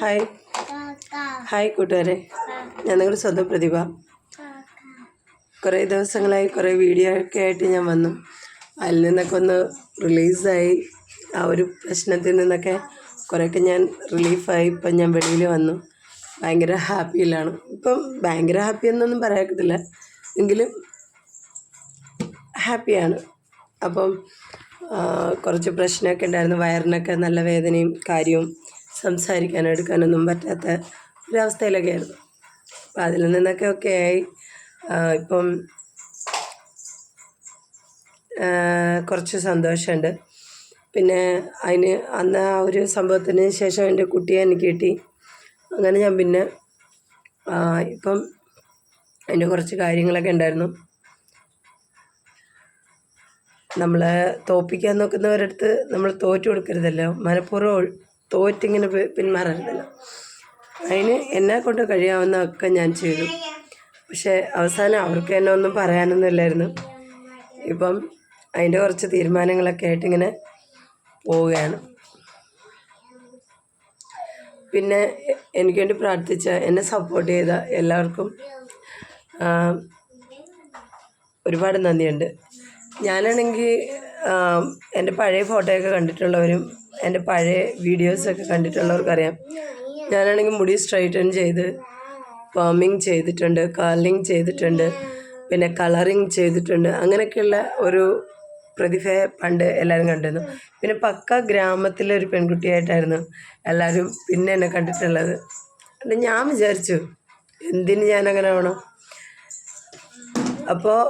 Hi. Hi കൂട്ടുകാരെ. ഞാൻ നിങ്ങളുടെ സ്വന്തം പ്രതിഭ. കുറേ ദിവസങ്ങളായി കുറേ വീഡിയോ ഒക്കെ ആയിട്ട് ഞാൻ വന്നു. അതിൽ നിന്നൊക്കെ ഒന്ന് റിലീസായി ആ ഒരു പ്രശ്നത്തിൽ നിന്നൊക്കെ കുറേയൊക്കെ ഞാൻ റിലീഫായി ഇപ്പം ഞാൻ വെളിയിൽ വന്നു. ഭയങ്കര ഹാപ്പിയിലാണ് ഇപ്പം ഭയങ്കര ഹാപ്പി എന്നൊന്നും പറയാക്കത്തില്ല. എങ്കിലും ഹാപ്പിയാണ് അപ്പം കുറച്ച് പ്രശ്നമൊക്കെ ഉണ്ടായിരുന്നു. വയറിനൊക്കെ നല്ല വേദനയും കാര്യവും സംസാരിക്കാനോ എടുക്കാനൊന്നും പറ്റാത്ത ഒരവസ്ഥയിലൊക്കെ ആയിരുന്നു. അപ്പം അതിൽ നിന്നൊക്കെ ഒക്കെ ആയി. ഇപ്പം കുറച്ച് സന്തോഷമുണ്ട്. പിന്നെ അതിന് അന്ന് ആ ഒരു സംഭവത്തിന് ശേഷം എന്റെ കുട്ടിയെ എനിക്ക് കിട്ടി. അങ്ങനെ ഞാൻ പിന്നെ ഇപ്പം അതിന്റെ കുറച്ച് കാര്യങ്ങളൊക്കെ ഉണ്ടായിരുന്നു. നമ്മളെ തോപ്പിക്കാൻ നോക്കുന്നവരടുത്ത് നമ്മൾ തോറ്റു കൊടുക്കരുതല്ലോ. മനഃപൂർവം തോറ്റിങ്ങനെ പിന്മാറരുതല്ലോ. അതിന് എന്നെ കൊണ്ട് കഴിയാവുന്നതൊക്കെ ഞാൻ ചെയ്തു. പക്ഷേ അവസാനം അവർക്ക് എന്നെ ഒന്നും പറയാനൊന്നും ഇല്ലായിരുന്നു. ഇപ്പം അതിന്റെ കുറച്ച് തീരുമാനങ്ങളൊക്കെ ആയിട്ടിങ്ങനെ പോവുകയാണ്. പിന്നെ എനിക്ക് വേണ്ടി പ്രാർത്ഥിച്ച എന്നെ സപ്പോർട്ട് ചെയ്ത എല്ലാവർക്കും ഒരുപാട് നന്ദിയുണ്ട്. ഞാനാണെങ്കിൽ എന്റെ പഴയ ഫോട്ടോയൊക്കെ കണ്ടിട്ടുള്ളവരും എന്റെ പഴയ വീഡിയോസൊക്കെ കണ്ടിട്ടുള്ളവർക്കറിയാം. ഞാനാണെങ്കിൽ മുടി സ്ട്രൈറ്റൺ ചെയ്ത് ഫാമിങ് ചെയ്തിട്ടുണ്ട് കാർലിങ് ചെയ്തിട്ടുണ്ട് പിന്നെ കളറിങ് ചെയ്തിട്ടുണ്ട്. അങ്ങനെയൊക്കെയുള്ള ഒരു പ്രതിഭയെ പണ്ട് എല്ലാവരും കണ്ടിരുന്നു. പിന്നെ പക്ക ഗ്രാമത്തിലെ ഒരു പെൺകുട്ടിയായിട്ടായിരുന്നു എല്ലാവരും പിന്നെ എന്നെ കണ്ടിട്ടുള്ളത്. അത് ഞാൻ വിചാരിച്ചു എന്തിന് ഞാനങ്ങനെ ആവണം? അപ്പോൾ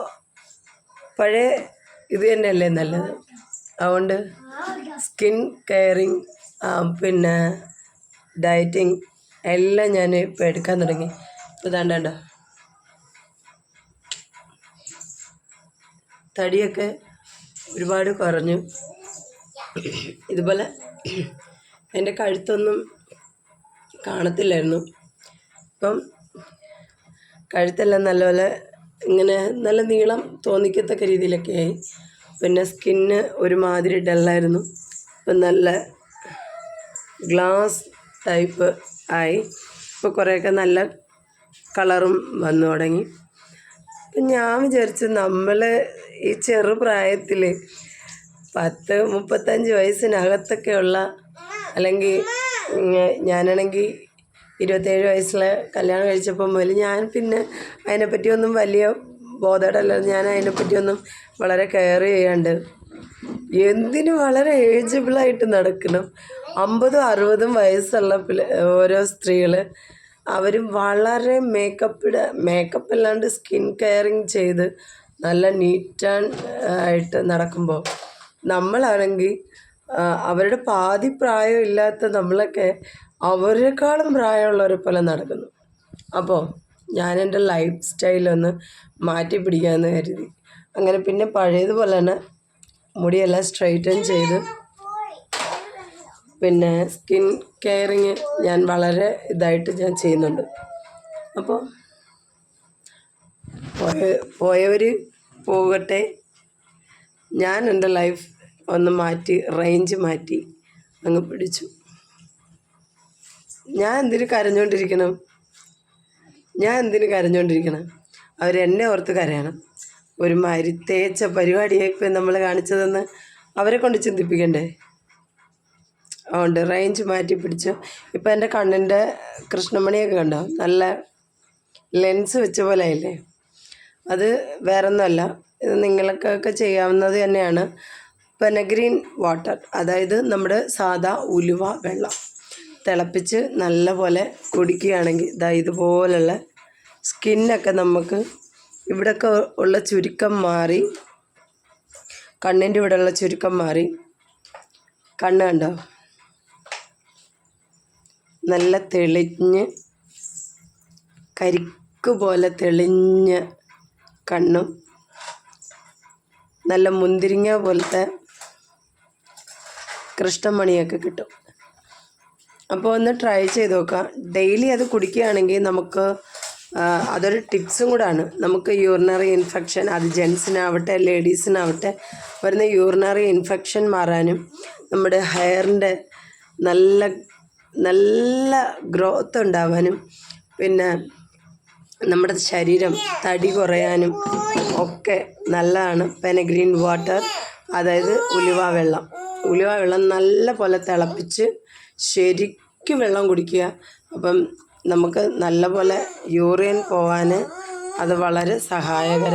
പഴയ ഇത് തന്നെയല്ലേ നല്ലത്? അതുകൊണ്ട് സ്കിൻ കെയറിങ് പിന്നെ ഡയറ്റിങ് എല്ലാം ഞാൻ ഇപ്പോൾ എടുക്കാൻ തുടങ്ങി. ഇപ്പോൾ ഇതാണ്ടോ തടിയൊക്കെ ഒരുപാട് കുറഞ്ഞു. ഇതുപോലെ എന്റെ കഴുത്തൊന്നും കാണത്തില്ലായിരുന്നു. ഇപ്പം കഴുത്തെല്ലാം നല്ലപോലെ ഇങ്ങനെ നല്ല നീളം തോന്നിക്കത്തക്ക രീതിയിലൊക്കെ ആയി. പിന്നെ സ്കിന്ന് ഒരുമാതിരി ഡല്ലായിരുന്നു. ഇപ്പം നല്ല ഗ്ലാസ് ടൈപ്പ് ആയി. ഇപ്പോൾ കുറേയൊക്കെ നല്ല കളറും വന്നു തുടങ്ങി. ഞാൻ വിചാരിച്ചു നമ്മൾ ഈ ചെറുപ്രായത്തിൽ പത്ത് മുപ്പത്തഞ്ച് വയസ്സിനകത്തൊക്കെയുള്ള അല്ലെങ്കിൽ ഞാനാണെങ്കിൽ ഇരുപത്തേഴ് വയസ്സിൽ കല്യാണം കഴിച്ചപ്പോൾ മുതൽ ഞാൻ പിന്നെ അതിനെപ്പറ്റിയൊന്നും വലിയ ബോധമല്ല ഞാൻ അതിനെപ്പറ്റിയൊന്നും വളരെ കെയർ ചെയ്യാണ്ട് എന്തിനു വളരെ ഏജബിളായിട്ട് നടക്കണം. അമ്പതും അറുപതും വയസ്സുള്ള പിള്ള ഓരോ സ്ത്രീകൾ അവരും വളരെ മേക്കപ്പ് മേക്കപ്പ് അല്ലാണ്ട് സ്കിൻ കെയറിങ് ചെയ്ത് നല്ല നീറ്റ് ആൻഡ് ആയിട്ട് നടക്കുമ്പോൾ നമ്മളാണെങ്കിൽ അവരുടെ പാതി പ്രായം ഇല്ലാത്ത നമ്മളൊക്കെ അവരെക്കാളും പ്രായമുള്ളവരെ പോലെ നടക്കുന്നു. അപ്പോൾ ഞാൻ എന്റെ ലൈഫ് സ്റ്റൈലൊന്ന് മാറ്റി പിടിക്കാമെന്ന് കരുതി. അങ്ങനെ പിന്നെ പഴയതുപോലെ തന്നെ മുടിയെല്ലാം സ്ട്രൈറ്റൻ ചെയ്ത് പിന്നെ സ്കിൻ കെയറിങ് ഞാൻ വളരെ ഇതായിട്ട് ഞാൻ ചെയ്യുന്നുണ്ട്. അപ്പോൾ പോയ പോയവർ പോകട്ടെ. ഞാൻ എന്റെ ലൈഫ് ഒന്ന് മാറ്റി റേഞ്ച് മാറ്റി അങ്ങ് പിടിച്ചു. ഞാൻ എന്തിനു കരഞ്ഞുകൊണ്ടിരിക്കണം ഞാൻ എന്തിനു കരഞ്ഞുകൊണ്ടിരിക്കണം അവരെന്നെ ഓർത്ത് കരയണം. ഒരു മാതിരി തേച്ച പരിപാടിയായിപ്പോൾ നമ്മൾ കാണിച്ചതെന്ന് അവരെ കൊണ്ട് ചിന്തിപ്പിക്കണ്ടേ? അതുകൊണ്ട് റേഞ്ച് മാറ്റി പിടിച്ചു. ഇപ്പം എന്റെ കണ്ണിന്റെ കൃഷ്ണമണിയൊക്കെ കണ്ടോ? നല്ല ലെൻസ് വെച്ച പോലെ ആയില്ലേ? അത് വേറൊന്നുമല്ല. ഇത് നിങ്ങൾക്കൊക്കെ ചെയ്യാവുന്നത് തന്നെയാണ്. പെനഗ്രീൻ വാട്ടർ അതായത് നമ്മുടെ സാദാ ഉലുവ വെള്ളം തിളപ്പിച്ച് നല്ലപോലെ കുടിക്കുകയാണെങ്കിൽ ഇതാ ഇതുപോലുള്ള സ്കിന്നൊക്കെ നമുക്ക് ഇവിടെയൊക്കെ ഉള്ള ചുരുക്കം മാറി കണ്ണിന്റെ ഇവിടെയുള്ള ചുരുക്കം മാറി. കണ്ണ് കണ്ടോ? നല്ല തെളിഞ്ഞ് കരിക്ക് പോലെ തെളിഞ്ഞ കണ്ണും നല്ല മുന്തിരിങ്ങ പോലത്തെ കൃഷ്ണമണിയൊക്കെ കിട്ടും. അപ്പോൾ ഒന്ന് ട്രൈ ചെയ്ത് നോക്കാം. ഡെയിലി അത് കുടിക്കുകയാണെങ്കിൽ നമുക്ക് അതൊരു ടിപ്സും കൂടാണ്. നമുക്ക് യൂറിനറി ഇൻഫെക്ഷൻ അത് ജെൻസിനാവട്ടെ ലേഡീസിനാവട്ടെ വരുന്ന യൂറിനറി ഇൻഫെക്ഷൻ മാറാനും നമ്മുടെ ഹെയറിന്റെ നല്ല നല്ല ഗ്രോത്ത് ഉണ്ടാവാനും പിന്നെ നമ്മുടെ ശരീരം തടി കുറയാനും ഒക്കെ നല്ലതാണ്. പെനഗ്രീൻ വാട്ടർ അതായത് ഉലുവ വെള്ളം. ഉലുവ വെള്ളം നല്ല പോലെ തിളപ്പിച്ച് ശരിക്കും വെള്ളം കുടിക്കുക. അപ്പം നമുക്ക് നല്ല പോലെ യൂറിയൻ പോവാൻ അത് വളരെ സഹായകരം.